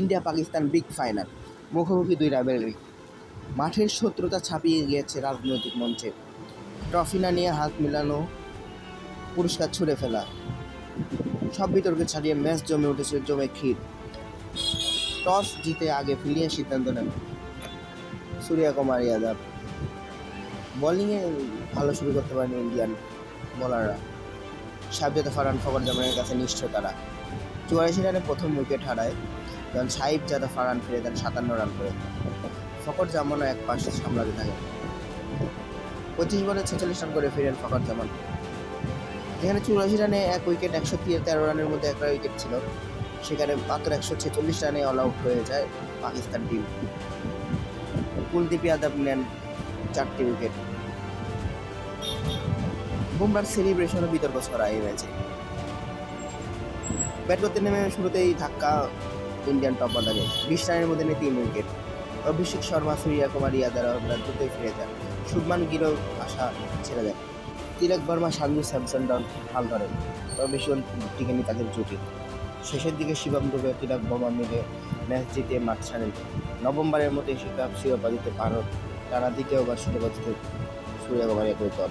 India Pakistan big final, মুখোমুখি দুই rivalry মাঠের শত্রুতা ছাপিয়ে গিয়েছে রাজনৈতিক মঞ্চে। ট্রফি না নিয়ে হাত মেলানো, পুরস্কার ছুঁড়ে ফেলা। সব বিতর্কে ছাড়িয়ে ম্যাচ জমে উঠেছে জমে ক্ষীর। টস জিতে আগে ফিরিয়ে সিদ্ধান্ত নেন সূর্যা কুমার যাদব। বোলিংয়ে ভালো শুরু করতে পারেনি ইন্ডিয়ান বোলাররা। সাবজাদা ফারহান ফকর জামানের কাছে নিশ্চয় তারা। চুয়াল্লিশ রানে প্রথম উইকেট হারায় যখন সাহিব জাদা ফারহান ফিরে দেন সাতান্ন রান করে। ফকর জামানও এক পাশে সামলাতে থাকে। পঁচিশ বলে ছেচল্লিশ রান করে ফিরেন ফকর জামান যেখানে চুরাশি রানে এক উইকেট, একশো তেরো রানের মধ্যে একটা উইকেট ছিল। সেখানে মাত্র একশো ছেচল্লিশ রানে অল আউট হয়ে যায় পাকিস্তান টিম কুলদীপ যাদব নেন চারটি উইকেট। বুমরার সেলিব্রেশনও বিতর্ক ছড়ায় এই ম্যাচে। ব্যাট করতে নেমে শুরুতেই ধাক্কা ইন্ডিয়ান টপ অর্ডারে বিশ রানের মধ্যে নেই তিন উইকেট। অভিষেক শর্মা, সূর্যা কুমার ইয়াদারা দ্রুতই ফিরে যান শুভমান গিরও আশা ছেড়ে দেন তিলক বর্মা সঞ্জু স্যামসন, ডন হাল ধরেন তবে বেশি টিকে নি তাদের জুটি। শেষের দিকে শিবম দুবে, তিলক বোমা মিলে ম্যাচ জিতে মাঠ ছাড়েন। নভেম্বরের মতো এশিয়া কাপ শিরোপা দিতে ভারত টানা দ্বিতীয়বার শিরোপা সূর্য কুমার একই দল।